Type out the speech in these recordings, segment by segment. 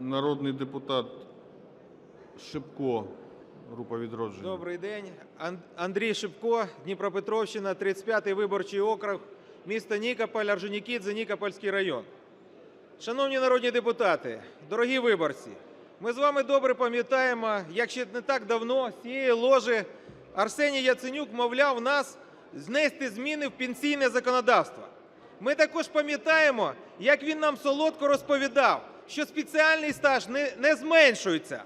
Народний депутат Шипко, група "Відродження". Добрий день. Андрій Шипко, Дніпропетровщина, 35-й виборчий округ, місто Нікополь, Орджонікідзе, Нікопольський район. Шановні народні депутати, дорогі виборці, ми з вами добре пам'ятаємо, як ще не так давно з цієї ложі Арсеній Яценюк мовляв нас знести зміни в пенсійне законодавство. Ми також пам'ятаємо, як він нам солодко розповідав, що спеціальний стаж не, не зменшується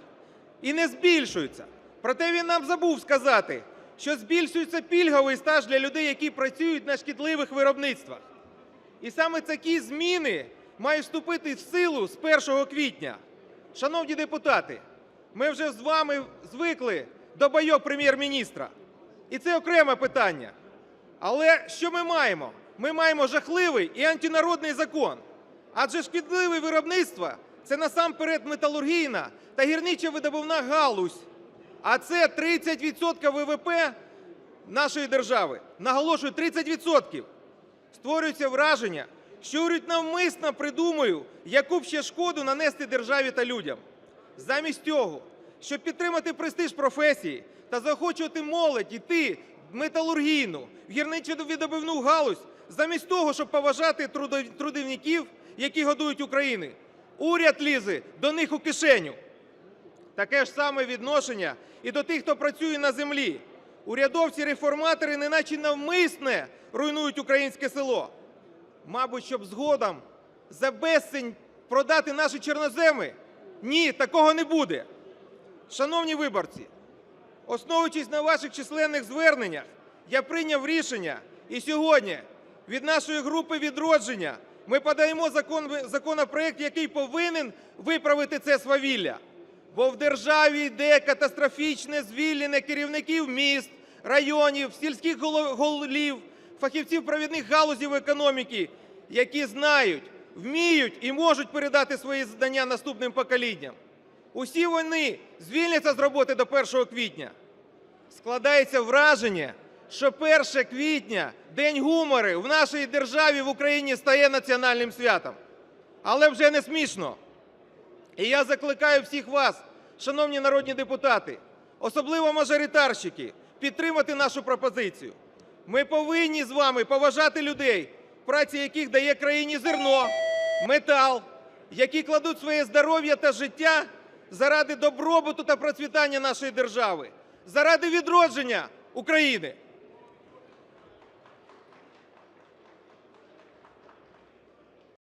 і не збільшується. Проте він нам забув сказати, що збільшується пільговий стаж для людей, які працюють на шкідливих виробництвах. І саме такі зміни мають вступити в силу з 1 квітня. Шановні депутати, ми вже з вами звикли до бойок прем'єр-міністра. І це окреме питання. Але що ми маємо? Ми маємо жахливий і антинародний закон. Адже шкідливе виробництво – це насамперед металургійна та гірничо-видобувна галузь. А це 30% ВВП нашої держави. Наголошую, 30%. Створюється враження, що уряд навмисно придумує, яку б ще шкоду нанести державі та людям. Замість того, щоб підтримати престиж професії та заохочувати молодь йти в металургійну, в гірничо-видобувну галузь, замість того, щоб поважати трудов- трудівників, які годують Україну, уряд лізе до них у кишеню. Таке ж саме відношення і до тих, хто працює на землі. Урядовці-реформатори неначе навмисне руйнують українське село. Мабуть, щоб згодом за безцінь продати наші чорноземи? Ні, такого не буде. Шановні виборці, основуючись на ваших численних зверненнях, я прийняв рішення і сьогодні від нашої групи «Відродження» ми подаємо закон, законопроект, який повинен виправити це свавілля. Бо в державі йде катастрофічне звільнення керівників міст, районів, сільських голів, фахівців провідних галузів економіки, які знають, вміють і можуть передати свої знання наступним поколінням. Усі вони звільняться з роботи до 1 квітня. Складається враження, що 1 квітня, День гумори, в нашій державі в Україні стає національним святом. Але вже не смішно. І я закликаю всіх вас, шановні народні депутати, особливо мажоритарщики, підтримати нашу пропозицію. Ми повинні з вами поважати людей, праця яких дає країні зерно, метал, які кладуть своє здоров'я та життя заради добробуту та процвітання нашої держави, заради відродження України.